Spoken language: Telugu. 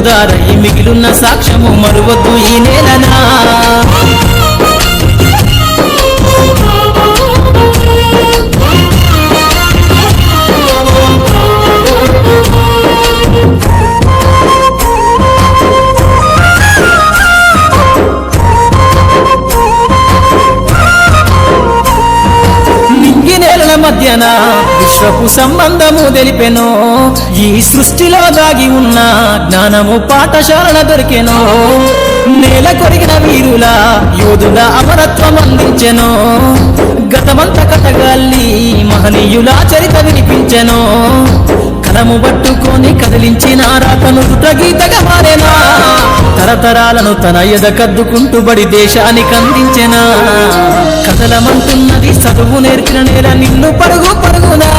నీ భవిష్యత్తు మిగిలిన సాక్ష్యము మరువద్దు ఈ నేలనా? నింగి మధ్యన? విశ్వపు సంబంధము తెలిపెనో. ఈ సృష్టిలో దాగి ఉన్న జ్ఞానము పాఠశాలల దొరికెనో. నేల కొరిగిన వీరుల యోధుల అమరత్వం అందించెను. గతమంత కథగల్లి మహనీయుల చరిత వినిపించెను. కలము పట్టుకొని కదిలించిన రాతను గీతగా మారేనా? తరతరాలను తన ఎద కద్దుకుంటూ బడి దేశానికి అందించెనా కథలమంటున్నది చదువు నేర్పిన నేల నిన్ను పరుగు పరుగునా.